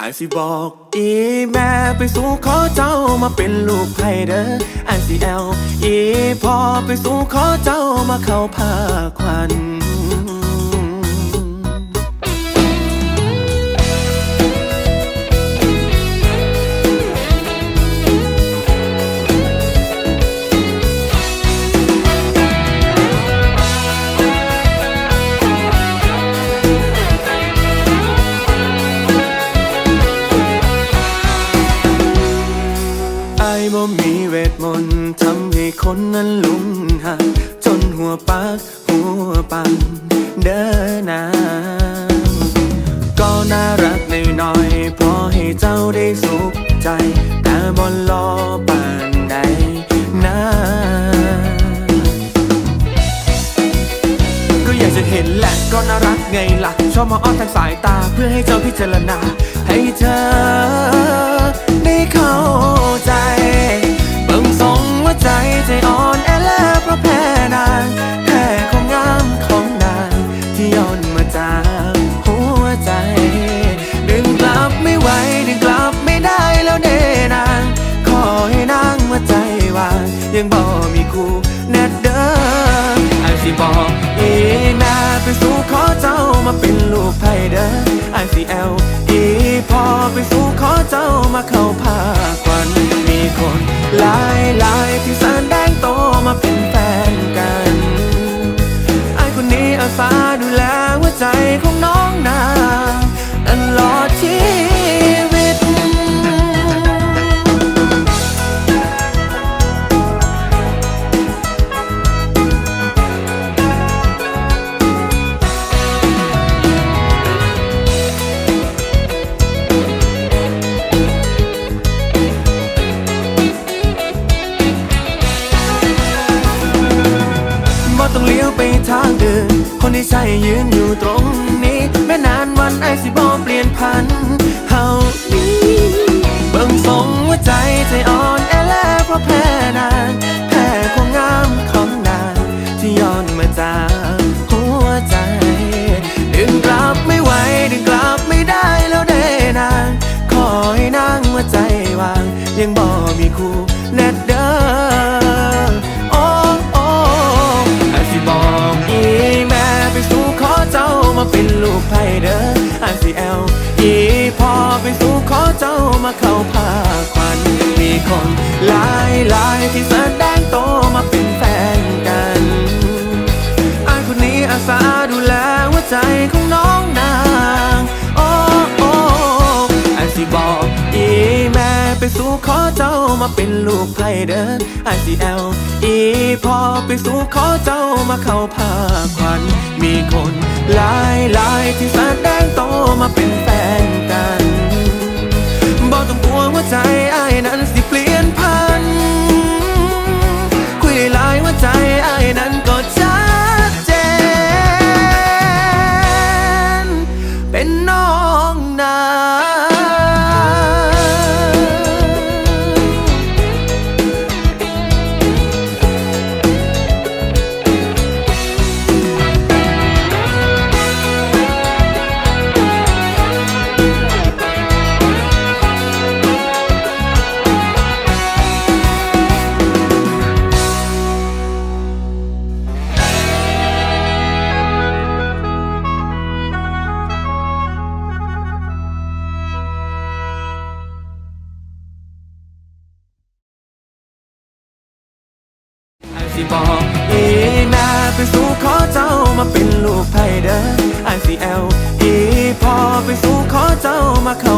ไอายสิบอกอีแม่ไปสู่ขอเจ้ามาเป็นลูกไพ่เด้อไอายสิแอลอีพ่อไปสู่ขอเจ้ามาเข้าผ้าควัน ปากหัวปันเด้อนาก็น่ารักหน่อยๆพอให้เจ้าได้สุขใจ แต่บ่รอปานใดนะก็อยากจะเห็นแหละก็น่ารักไงล่ะ ชอบมาอ้อนทางสายตาเพื่อให้เจ้าพิจารณา ให้เธอได้เข้า จากหัวใจ ดึงกลับไม่ไหว ดึงกลับไม่ได้แล้วเดนางขอให้นางมาใจวางยังบ่มีคู่แน่เด้อไอสิบอกอีแม่ไปสู่ขอเจ้ามาเป็นลูกไผ่เด้อไอสิแอลอีพ่อไปสู่ขอเจ้ามาเข้าผ้าควันมีคนหลายหลายที่แสนแด ไปทางเดิน คนที่ใช่ยืนอยู่ตรงนี้ แม้นานวันไอสิบ่เปลี่ยนพันเฮานี้เบิ่งทรงว่าใจใจอ่อนแอแล้วเพราะแพ้นางแพ้ความงามของนางที่ย้อนมาจากหัวใจ ดึงกลับไม่ไหวดึงกลับไม่ได้แล้วเด้นางขอให้นางว่าใจวาง ยังบ่มีคู่แน่เด้อ ลูกไผ่เด้อไอสิแอลอีพ่อไปสู่ขอเจ้ามาเข้าผ้าควันมีคนหลายหลายที่แสดงโตมาเป็นแฟนกันไอคนนี้อาสาดูแลหัวใจของน้องนางโอ้โอ้ไอสิบอกอีแม่ไปสู่ขอเจ้ามาเป็นลูกไผ่เด้อไอสิแอลอีพ่อไปสู่ขอเจ้ามาเข้าผ้าควันมีคน หลายหลายที่แสดงโตมาเป็นแฟนกัน สิบอกอีแม่ไปสู่ขอเจ้ามาเป็นลูกไผ่เด้อไอซีเอลอีพ่อไปสู่ขอเจ้ามาเข้า